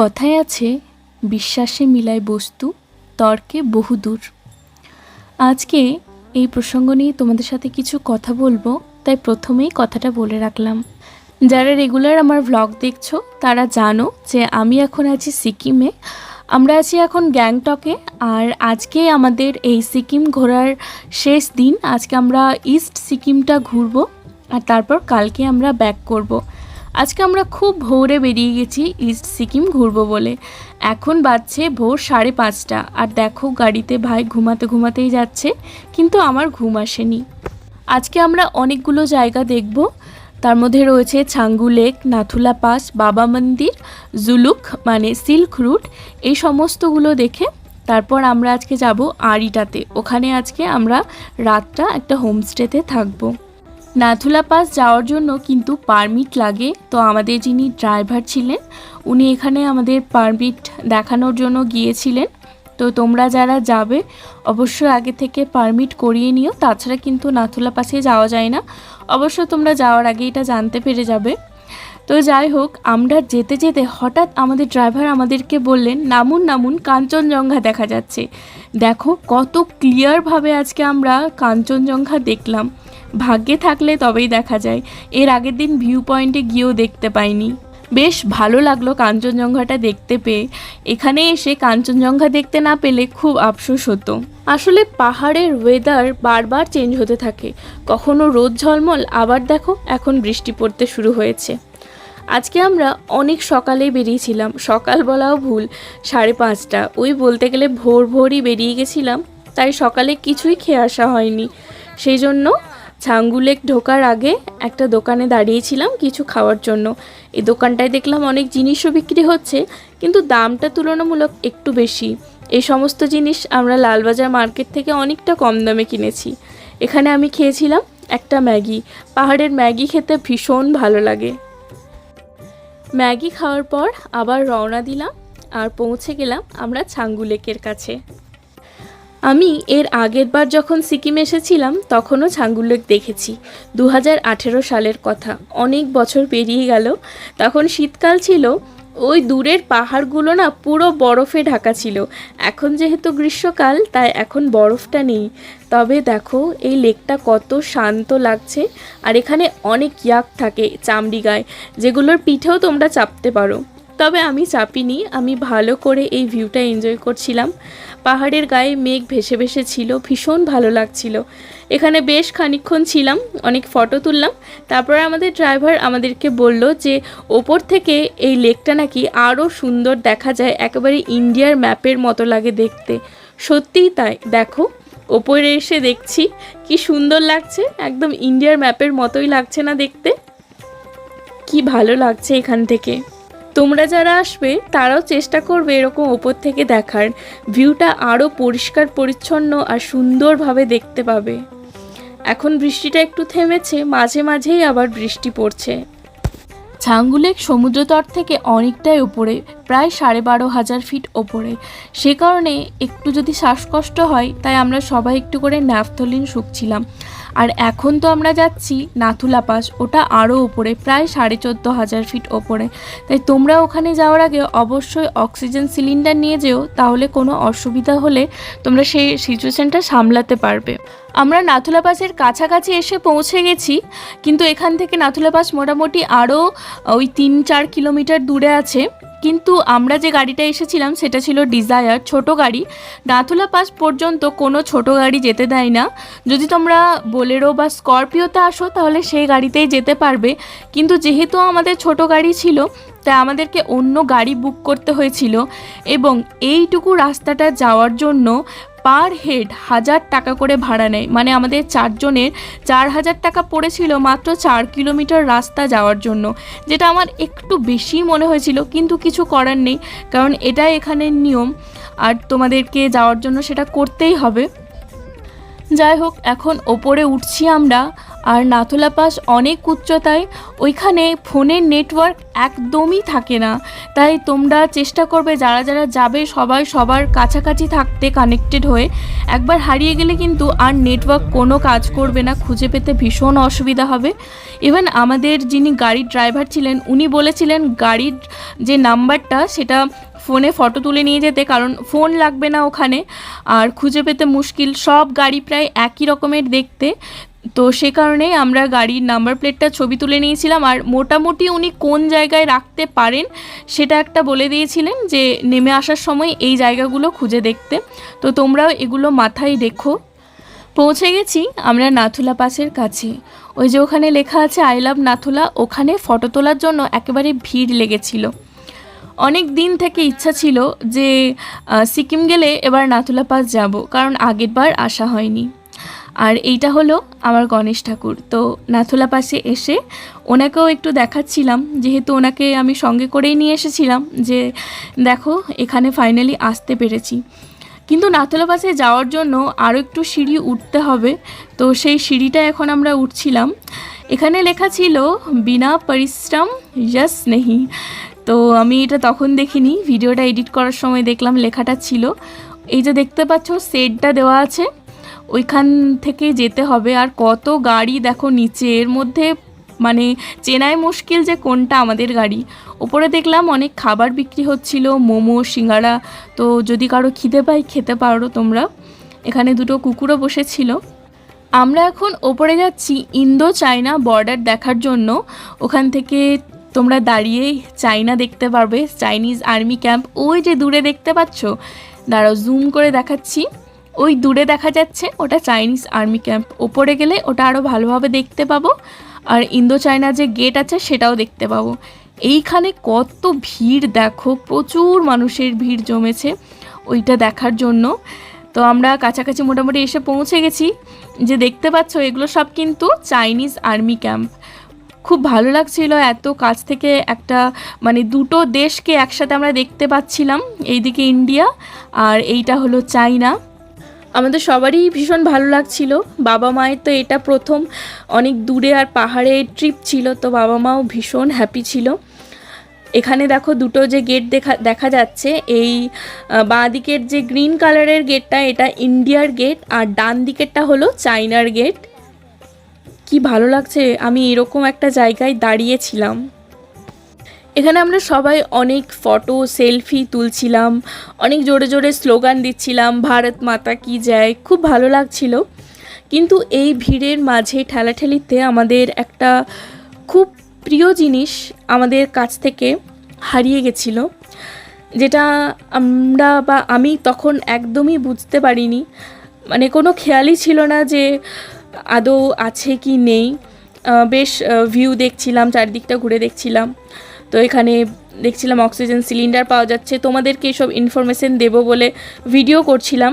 কথায় আছে, বিশ্বাসে মিলায় বস্তু, তর্কে বহুদূর আজকে এই প্রসঙ্গ নিয়ে তোমাদের সাথে কিছু কথা বলব, তাই প্রথমেই কথাটা বলে রাখলাম। যারা রেগুলার আমার ভ্লগ দেখছ, তারা জানো যে আমি এখন আছি সিকিমে। আমরা আছি এখন গ্যাংটকে, আর আজকে আমাদের এই সিকিম ঘোরার শেষ দিন। আজকে আমরা ইস্ট সিকিমটা ঘুরবো, আর তারপর কালকে আমরা ব্যাক করব। আজকে আমরা খুব ভোরে বেরিয়ে গেছি ইস্ট সিকিম ঘুরবো বলে। এখন বাজছে ভোর সাড়ে পাঁচটা। আর দেখো, গাড়িতে ভাই ঘুমাতে ঘুমাতেই যাচ্ছে, কিন্তু আমার ঘুম আসেনি। আজকে আমরা অনেকগুলো জায়গা দেখব। তার মধ্যে রয়েছে ছাঙ্গু লেক, নাথুলা পাস, বাবা মন্দির, জুলুক মানে সিল্ক রুট, এই সমস্তগুলো দেখে তারপর আমরা আজকে যাব আড়িটাতে ওখানে আজকে আমরা রাতটা একটা হোমস্টেতে থাকব। নাথুলা পাস যাওয়ার জন্য কিন্তু পারমিট লাগে। তো আমাদের যিনি ড্রাইভার ছিলেন, উনি এখানে আমাদের পারমিট দেখানোর জন্য গিয়েছিলেন। তো তোমরা যারা যাবে, অবশ্যই আগে থেকে পারমিট করিয়ে নিও। তাছাড়া কিন্তু নাথুলা পাসে যাওয়া যায় না। অবশ্য তোমরা যাওয়ার আগে এটা জানতে পেরে যাবে। তো যাই হোক, আমরা যেতে যেতে হঠাৎ আমাদের ড্রাইভার আমাদেরকে বললেন, নামুন নামুন, কাঞ্চনজঙ্ঘা দেখা যাচ্ছে। দেখো কত ক্লিয়ারভাবে আজকে আমরা কাঞ্চনজঙ্ঘা দেখলাম। ভাগ্যে থাকলে তবেই দেখা যায়। এর আগের দিন ভিউ পয়েন্টে গিয়েও দেখতে পাইনি। বেশ ভালো লাগল কাঞ্চনজঙ্ঘাটা দেখতে পেয়ে। এখানে এসে কাঞ্চনজঙ্ঘা দেখতে না পেলে খুব আফসোস হতো। আসলে পাহাড়ের ওয়েদার বারবার চেঞ্জ হতে থাকে। কখনো রোদ ঝলমল, আবার দেখো এখন বৃষ্টি পড়তে শুরু হয়েছে। আজকে আমরা অনেক সকালেই বেরিয়েছিলাম। সকাল বলাও ভুল, সাড়ে পাঁচটা। ওই বলতে গেলে ভোর ভোরই বেরিয়ে গেছিলাম, তাই সকালে কিছুই খেয়ে আসা হয়নি। সেই জন্য ছাঙ্গুলেক ঢোকার আগে একটা দোকানে দাঁড়িয়েছিলাম কিছু খাওয়ার জন্য। এই দোকানটায় দেখলাম অনেক জিনিসও বিক্রি হচ্ছে, কিন্তু দামটা তুলনামূলক একটু বেশি। এই সমস্ত জিনিস আমরা লালবাজার মার্কেট থেকে অনেকটা কম দামে কিনেছি। এখানে আমি খেয়েছিলাম একটা ম্যাগি। পাহাড়ের ম্যাগি খেতে ভীষণ ভালো লাগে। ম্যাগি খাওয়ার পর আবার রওনা দিলাম আর পৌঁছে গেলাম আমরা ছাঙ্গুলেকের কাছে। আমি এর আগের বার যখন সিকিম এসেছিলাম, তখনও ছাঙ্গুলেক দেখেছি। দু হাজার আঠেরো সালের কথা। অনেক বছর পেরিয়ে গেল। তখন শীতকাল ছিল। ওই দূরের পাহাড়গুলো না পুরো বরফে ঢাকা ছিল। এখন যেহেতু গ্রীষ্মকাল, তাই এখন বরফটা নেই। তবে দেখো, এই লেকটা কত শান্ত লাগছে। আর এখানে অনেক ইয়াক থাকে, চামড়ি গায়ে, যেগুলোর পিঠেও তোমরা চাপতে পারো। তবে আমি চাপিনি। আমি ভালো করে এই ভিউটা এনজয় করছিলাম। পাহাড়ের গায়ে মেঘ ভেসে ভেসে ছিল, ভীষণ ভালো লাগছিল। এখানে বেশ খানিক্ষণ ছিলাম, অনেক ফটো তুললাম। তারপরে আমাদের ড্রাইভার আমাদেরকে বলল যে, ওপর থেকে এই লেকটা নাকি আরও সুন্দর দেখা যায়, একেবারে ইন্ডিয়ার ম্যাপের মতো লাগে দেখতে। সত্যিই তাই, দেখো, ওপরে এসে দেখছি, কি সুন্দর লাগছে, একদম ইন্ডিয়ার ম্যাপের মতোই লাগছে না দেখতে। কি ভালো লাগছে এখান থেকে। তোমরা যারা আসবে, তারাও চেষ্টা করবে এরকম ওপর থেকে দেখার। ভিউটা আরও পরিষ্কার, পরিচ্ছন্ন আর সুন্দরভাবে দেখতে পাবে। এখন বৃষ্টিটা একটু থেমেছে, মাঝে মাঝেই আবার বৃষ্টি পড়ছে। ছাঙ্গুলেক সমুদ্রতট থেকে অনেকটাই উপরে, প্রায় সাড়ে বারো হাজার ফিট ওপরে সে কারণে একটু যদি শ্বাসকষ্ট হয়, তাই আমরা সবাই একটু করে ন্যাফথলিন শুকছিলাম আর এখন তো আমরা যাচ্ছি নাথুলা পাস ওটা আরও ওপরে প্রায় সাড়ে চোদ্দ হাজার ফিট ওপরে তাই তোমরা ওখানে যাওয়ার আগে অবশ্যই অক্সিজেন সিলিন্ডার নিয়ে যেও, তাহলে কোনো অসুবিধা হলে তোমরা সেই সিচুয়েশানটা সামলাতে পারবে। আমরা নাথুলা পাসের কাছাকাছি এসে পৌঁছে গেছি, কিন্তু এখান থেকে নাথুলা পাস মোটামুটি আরও ওই তিন চার কিলোমিটার দূরে আছে। কিন্তু আমরা যে গাড়িটা এসেছিলাম সেটা ছিল ডিজায়ার, ছোট গাড়ি। নাথুলা পাস পর্যন্ত কোনো ছোট গাড়ি যেতে দেয় না। যদি তোমরা বোলেরো বা স্করপিওতে আসো তাহলে সেই গাড়িতেই যেতে পারবে। কিন্তু যেহেতু আমাদের ছোট গাড়ি ছিল তাই আমাদেরকে অন্য গাড়ি বুক করতে হয়েছিল। এবং এইটুকু রাস্তাটা যাওয়ার জন্য পার হেড হাজার টাকা করে ভাড়া নেয়। মানে আমাদের চারজনের চার হাজার টাকা পড়েছিল মাত্র চার কিলোমিটার রাস্তা যাওয়ার জন্য। যেটা আমার একটু বেশি মনে হয়েছিল, কিন্তু কিছু করার নেই, কারণ এটাই এখানের নিয়ম। আর তোমাদেরকে যাওয়ার জন্য সেটা করতেই হবে। যাই হোক, এখন ওপরে উঠছি আমরা। আর নাথুলা পাস অনেক উচ্চতায়, ওইখানে ফোনের নেটওয়ার্ক একদমই থাকে না। তাই তোমরা চেষ্টা করবে যারা যারা যাবে সবাই সবার কাছাকাছি থাকতে কানেক্টেড হয়ে। একবার হারিয়ে গেলে কিন্তু আর নেটওয়ার্ক কোনো কাজ করবে না, খুঁজে পেতে ভীষণ অসুবিধা হবে। ইভেন আমাদের যিনি গাড়ির ড্রাইভার ছিলেন, উনি বলেছিলেন গাড়ির যে নাম্বারটা, সেটা ফোনে ফটো তুলে নিয়ে যেতে, কারণ ফোন লাগবে না ওখানে। আর খুঁজে পেতে মুশকিল, সব গাড়ি প্রায় একই রকমের দেখতে। তো সে কারণে আমরা গাড়ির নাম্বার প্লেটটা ছবি তুলে নিয়েছিলাম। আর মোটামুটি উনি কোন জায়গায় রাখতে পারেন সেটা একটা বলে দিয়েছিলেন যে, নেমে আসার সময় এই জায়গাগুলো খুঁজে দেখতে। তো তোমরাও এগুলো মাথায় রেখো। পৌঁছে গেছি আমরা নাথুলা পাসের কাছে। ওই যে ওখানে লেখা আছে, আই লাভ নাথুলা। ওখানে ফটো তোলার জন্য একেবারে ভিড় লেগেছিল। অনেক দিন থেকে ইচ্ছা ছিল যে সিকিম গেলে এবার নাথুলা পাস যাব, কারণ আগের বার আসা হয়নি। আর এইটা হলো আমার গণেশ ঠাকুর। তো নাথুলা পাশে এসে ওনাকেও একটু দেখাচ্ছিলাম, যেহেতু ওনাকে আমি সঙ্গে করেই নিয়ে এসেছিলাম যে, দেখো, এখানে ফাইনালি আসতে পেরেছি। কিন্তু নাথুলা পাশে যাওয়ার জন্য আরও একটু সিঁড়ি উঠতে হবে। তো সেই সিঁড়িটা এখন আমরা উঠছিলাম। এখানে লেখা ছিল, বিনা পরিশ্রম, যশ নেহি। তো আমি এটা তখন দেখিনি, ভিডিওটা এডিট করার সময় দেখলাম লেখাটা ছিল। এই যে দেখতে পাচ্ছ, সেটটা দেওয়া আছে। ওইখান থেকে যেতে হবে। আর কত গাড়ি দেখো নিচে, এর মধ্যে মানে চেনাই মুশকিল যে কোনটা আমাদের গাড়ি। ওপরে দেখলাম অনেক খাবার বিক্রি হচ্ছিল, মোমো, সিঙ্গারা। তো যদি কারও খিদে পাই খেতে পারো তোমরা। এখানে দুটো কুকুরও বসেছিল। আমরা এখন ওপরে যাচ্ছি ইন্দো চায়না বর্ডার দেখার জন্য। ওখান থেকে তোমরা দাঁড়িয়ে চায়না দেখতে পারবে, চাইনিজ আর্মি ক্যাম্প। ওই যে দূরে দেখতে পাচ্ছ? দাঁড়াও জুম করে দেখাচ্ছি। ওই দূরে দেখা যাচ্ছে, ওটা চাইনিজ আর্মি ক্যাম্প। ওপরে গেলে ওটা আরও ভালোভাবে দেখতে পাবো। আর ইন্দো চায়না যে গেট আছে, সেটাও দেখতে পাবো। এইখানে কত ভিড় দেখো, প্রচুর মানুষের ভিড় জমেছে ওইটা দেখার জন্য। তো আমরা কাছাকাছি মোটামুটি এসে পৌঁছে গেছি যে দেখতে পাচ্ছ, এগুলো সব কিন্তু চাইনিজ আর্মি ক্যাম্প। খুব ভালো লাগছিল এত কাছ থেকে একটা মানে দুটো দেশকে একসাথে আমরা দেখতে পাচ্ছিলাম, এইদিকে ইন্ডিয়া আর এইটা হলো চাইনা। আমাদের সবারই ভীষণ ভালো লাগছিল। বাবা মায়ের তো এটা প্রথম। অনেক দূরে আর পাহাড়ে ট্রিপ ছিল, তো বাবা মাও ভীষণ হ্যাপি ছিল। এখানে দেখো দুটো যে গেট দেখা দেখা যাচ্ছে, এই বাঁ দিকের যে গ্রিন কালারের গেটটা এটা ইন্ডিয়ার গেট আর ডান দিকেরটা হলো চাইনার গেট কি ভালো লাগছে, আমি এরকম একটা জায়গায় দাঁড়িয়েছিলাম। এখানে আমরা সবাই অনেক ফটো সেলফি তুলছিলাম, অনেক জোরে জোরে স্লোগান দিচ্ছিলাম, ভারত মাতা কি যায় খুব ভালো লাগছিল। কিন্তু এই ভিড়ের মাঝে ঠেলাঠেলিতে আমাদের একটা খুব প্রিয় জিনিস আমাদের কাছ থেকে হারিয়ে গেছিল, যেটা আমরা বা আমি তখন একদমই বুঝতে পারিনি। মানে কোনো খেয়ালই ছিল না যে আদৌ আছে কি নেই। বেশ ভিউ দেখছিলাম, চারদিকটা ঘুরে দেখছিলাম। তো এখানে দেখছিলাম অক্সিজেন সিলিন্ডার পাওয়া যাচ্ছে। তোমাদেরকে এসব ইনফরমেশন দেবো বলে ভিডিও করছিলাম।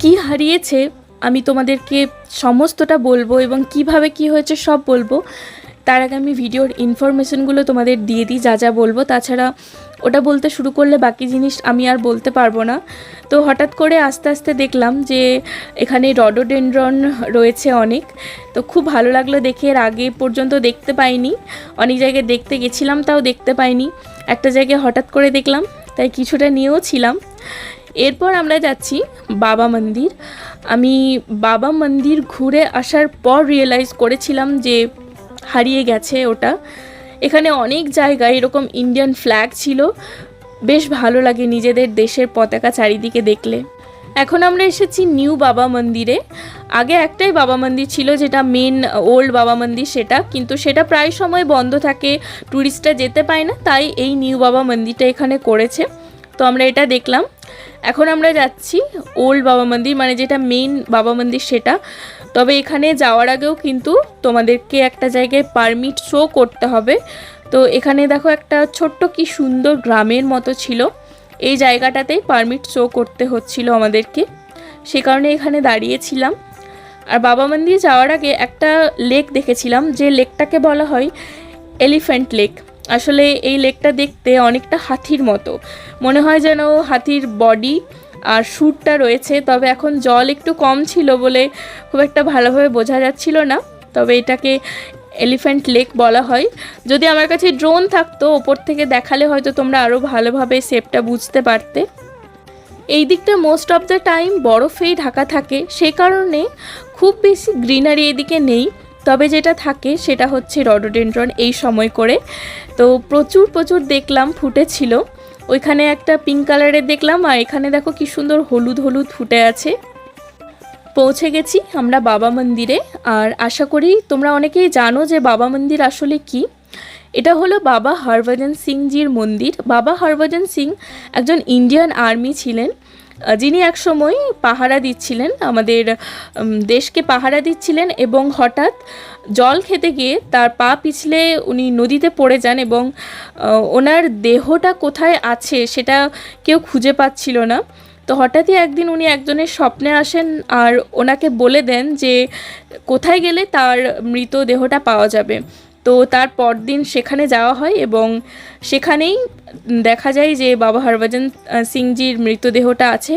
কি হারিয়েছে আমি তোমাদেরকে সমস্তটা বলব এবং কীভাবে কি হয়েছে সব বলব। তার আগে আমি ভিডিওর ইনফরমেশনগুলো তোমাদের দিয়ে দিই, যা যা বলব। তাছাড়া ওটা বলতে শুরু করলে বাকি জিনিস আমি আর বলতে পারব না। তো হঠাৎ করে আস্তে আস্তে দেখলাম যে এখানে রডোডেন্ড্রন রয়েছে অনেক। তো খুব ভালো লাগল দেখে, এর আগে পর্যন্ত দেখতে পাইনি। অনেক জায়গায় দেখতে গেছিলাম, তাও দেখতে পাইনি। একটা জায়গায় হঠাৎ করে দেখলাম, তাই কিছুটা নিয়েও ছিলাম। এরপর আমরা যাচ্ছি বাবা মন্দির। আমি বাবা মন্দির ঘুরে আসার পর রিয়েলাইজ করেছিলাম যে হারিয়ে গেছে ওটা। এখানে অনেক জায়গায় এরকম ইন্ডিয়ান ফ্ল্যাগ ছিল। বেশ ভালো লাগে নিজেদের দেশের পতাকা চারিদিকে দেখলে। এখন আমরা এসেছি নিউ বাবা মন্দিরে। আগে একটাই বাবা মন্দির ছিল যেটা মেন ওল্ড বাবা মন্দির সেটা, কিন্তু সেটা প্রায় সময় বন্ধ থাকে ট্যুরিস্টরা যেতে পায় না, তাই এই নিউ বাবা মন্দিরটা এখানে করেছে। তো আমরা এটা দেখলাম। এখন আমরা যাচ্ছি ওল্ড বাবা মন্দির মানে যেটা মেন বাবা মন্দির সেটা। তবে এখানে যাওয়ার আগেও কিন্তু তোমাদেরকে একটা জায়গায় পারমিট শো করতে হবে। তো এখানে দেখো একটা ছোট্ট কি সুন্দর গ্রামের মতো ছিল। এই জায়গাটাতেই পারমিট শো করতে হচ্ছিল আমাদেরকে। সে কারণে এখানে দাঁড়িয়েছিলাম। আর বাবা মন্দির যাওয়ার আগে একটা লেক দেখেছিলাম, যে লেকটাকে বলা হয় এলিফ্যান্ট লেক। আসলে এই লেকটা দেখতে অনেকটা হাতির মতো। মনে হয় যেন হাতির বডি আর সুরটা রয়েছে, তবে এখন জল একটু কম ছিল বলে খুব একটা ভালোভাবে বোঝা যাচ্ছিল না। তবে এটাকে এলিফ্যান্ট লেক বলা হয়। যদি আমার কাছে ড্রোন থাকতো, ওপর থেকে দেখালে হয়তো তোমরা আরও ভালোভাবে শেপটা বুঝতে পারতে। এই দিকটা মোস্ট অফ দ্য টাইম বরফেই ঢাকা থাকে। সে কারণে খুব বেশি গ্রিনারি এদিকে নেই। তবে যেটা থাকে, সেটা হচ্ছে রডোডেন্ড্রন এই সময় করে। তো প্রচুর প্রচুর দেখলাম, ফুটেছিল। ওইখানে একটা পিঙ্ক কালারের দেখলাম, আর এখানে দেখো কি সুন্দর হলুদ হলুদ ফুটে আছে। পৌঁছে গেছি আমরা বাবা মন্দিরে। আর আশা করি তোমরা অনেকেই জানো যে বাবা মন্দির আসলে কি। এটা হলো বাবা হরভজন সিংজির মন্দির। বাবা হরভজন সিং একজন ইন্ডিয়ান আর্মি ছিলেন। যিনি একসময় পাহারা দিচ্ছিলেন, আমাদের দেশকে পাহারা দিচ্ছিলেন এবং হঠাৎ জল খেতে গিয়ে তার পা পিছলে উনি নদীতে পড়ে যান এবং ওনার দেহটা কোথায় আছে সেটা কেউ খুঁজে পাচ্ছিল না। তো হঠাৎই একদিন উনি একজনের স্বপ্নে আসেন আর ওনাকে বলে দেন যে, কোথায় গেলে তার মৃতদেহটা পাওয়া যাবে? তো তার পরদিন সেখানে যাওয়া হয় এবং সেখানেই দেখা যায় যে বাবা হরভজন সিংজির মৃতদেহটা আছে।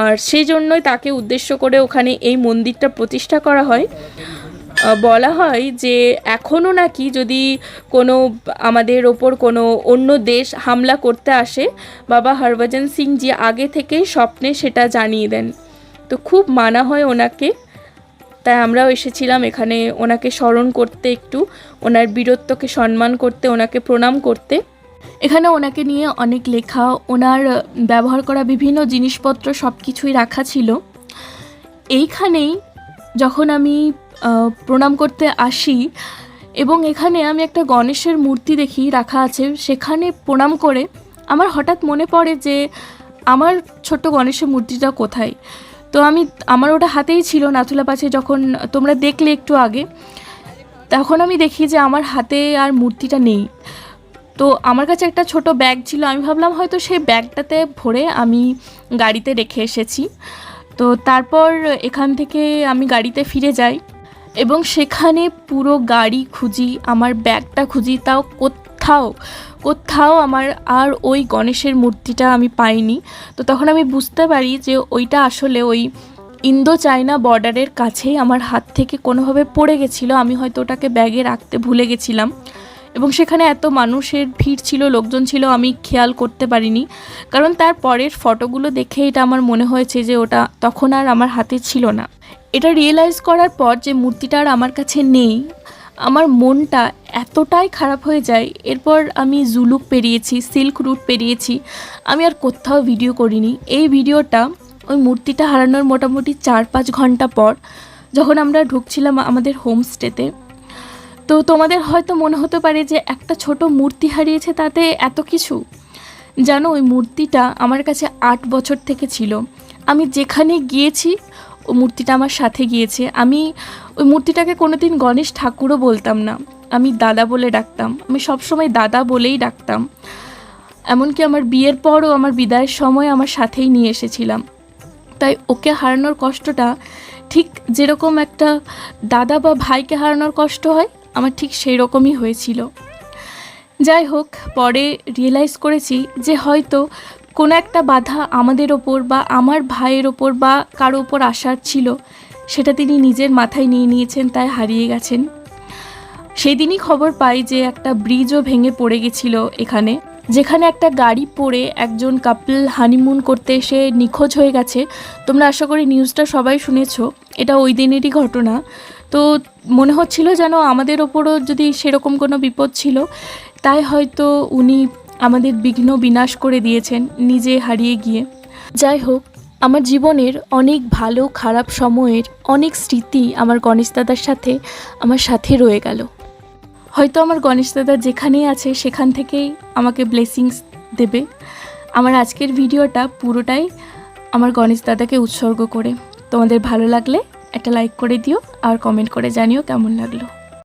আর সেই জন্যই তাকে উদ্দেশ্য করে ওখানে এই মন্দিরটা প্রতিষ্ঠা করা হয়। বলা হয় যে এখনও নাকি যদি কোনো আমাদের ওপর কোনো অন্য দেশ হামলা করতে আসে, বাবা হরভজন সিং সিংজি আগে থেকেই স্বপ্নে সেটা জানিয়ে দেন। তো খুব মানা হয় ওনাকে। তাই আমরাও এসেছিলাম এখানে ওনাকে স্মরণ করতে একটু, ওনার বীরত্বকে সম্মান করতে, ওনাকে প্রণাম করতে। এখানে ওনাকে নিয়ে অনেক লেখা, ওনার ব্যবহার করা বিভিন্ন জিনিসপত্র সব কিছুই রাখা ছিল। এইখানেই যখন আমি প্রণাম করতে আসি। এবং এখানে আমি একটা গণেশের মূর্তি দেখি, রাখা আছে। সেখানে প্রণাম করে আমার হঠাৎ মনে পড়ে যে আমার ছোট্ট গণেশের মূর্তিটা কোথায়। তো আমি, আমার ওটা হাতেই ছিল নাথুলা পাশে যখন তোমরা দেখলে একটু আগে। তখন আমি দেখি যে আমার হাতে আর মূর্তিটা নেই। তো আমার কাছে একটা ছোট ব্যাগ ছিল, আমি ভাবলাম হয়তো সেই ব্যাগটাতে ভরে আমি গাড়িতে রেখে এসেছি। তো তারপর এখান থেকে আমি গাড়িতে ফিরে যাই। এবং সেখানে পুরো গাড়ি খুঁজি, আমার ব্যাগটা খুঁজি, তাও কোথাও কোথাও আমার আর ওই গণেশের মূর্তিটা আমি পাইনি। তো তখন আমি বুঝতে পারি যে ওইটা আসলে ওই ইন্দো চায়না বর্ডারের কাছেই আমার হাত থেকে কোনোভাবে পড়ে গেছিল। আমি হয়তো ওটাকে ব্যাগে রাখতে ভুলে গেছিলাম। এবং সেখানে এত মানুষের ভিড় ছিল, লোকজন ছিল, আমি খেয়াল করতে পারিনি। কারণ তার পরের ফটোগুলো দেখে এটা আমার মনে হয়েছে যে ওটা তখন আর আমার হাতে ছিল না। এটা রিয়েলাইজ করার পর যে মূর্তিটা আর আমার কাছে নেই, আমার মনটা এতটাই খারাপ হয়ে যায়। এরপর আমি জুলুক পেরিয়েছি সিল্ক রুট পেরিয়েছি। আমি আর কোথাও ভিডিও করিনি। এই ভিডিওটা ওই মূর্তিটা হারানোর মোটামুটি চার পাঁচ ঘণ্টা পর যখন আমরা ঢুকছিলাম আমাদের হোমস্টেতে তো তোমাদের হয়তো মনে হতে পারে যে একটা ছোট মূর্তি হারিয়েছে তাতে এত কিছু? জানো, ওই মূর্তিটা আমার কাছে আট বছর থেকে ছিল। আমি যেখানে গিয়েছি মূর্তিটা আমার সাথে গিয়েছে। আমি ওই মূর্তিটাকে কোনোদিন গণেশ ঠাকুরও বলতাম না। আমি দাদা বলে ডাকতাম। আমি সবসময় দাদা বলেই ডাকতাম। এমনকি আমার বিয়ের পরও আমার বিদায়ের সময় আমার সাথেই নিয়ে এসেছিলাম। তাই ওকে হারানোর কষ্টটা ঠিক যেরকম একটা দাদা বা ভাইকে হারানোর কষ্ট হয়, আমার ঠিক সেই রকমই হয়েছিল। যাই হোক, পরে রিয়েলাইজ করেছি যে হয়তো কোনো একটা বাধা আমাদের ওপর বা আমার ভাইয়ের ওপর বা কারও ওপর আসার ছিল, সেটা তিনি নিজের মাথায় নিয়ে নিয়েছেন, তাই হারিয়ে গেছেন। সেই দিনই খবর পাই যে একটা ব্রিজও ভেঙে পড়ে গেছিল এখানে, যেখানে একটা গাড়ি পড়ে একজন কাপল হানিমুন করতে এসে নিখোঁজ হয়ে গেছে। তোমরা আশা করি নিউজটা সবাই শুনেছো, এটা ওই দিনেরই ঘটনা। তো মনে হচ্ছিল যেন আমাদের ওপরও যদি সেরকম কোনো বিপদ ছিল, তাই হয়তো উনি আমাদের বিঘ্ন বিনাশ করে দিয়েছেন নিজে হারিয়ে গিয়ে। যাই হোক, আমার জীবনের অনেক ভালো খারাপ সময়ের অনেক স্মৃতি আমার গণেশ দাদার সাথে আমার সাথে রয়ে গেল। হয়তো আমার গণেশ দাদা যেখানেই আছে সেখান থেকেই আমাকে ব্লেসিংস দেবে। আমার আজকের ভিডিওটা পুরোটাই আমার গণেশ দাদাকে উৎসর্গ করে। তোমাদের ভালো লাগলে একটা লাইক করে দিও আর কমেন্ট করে জানিও কেমন লাগল।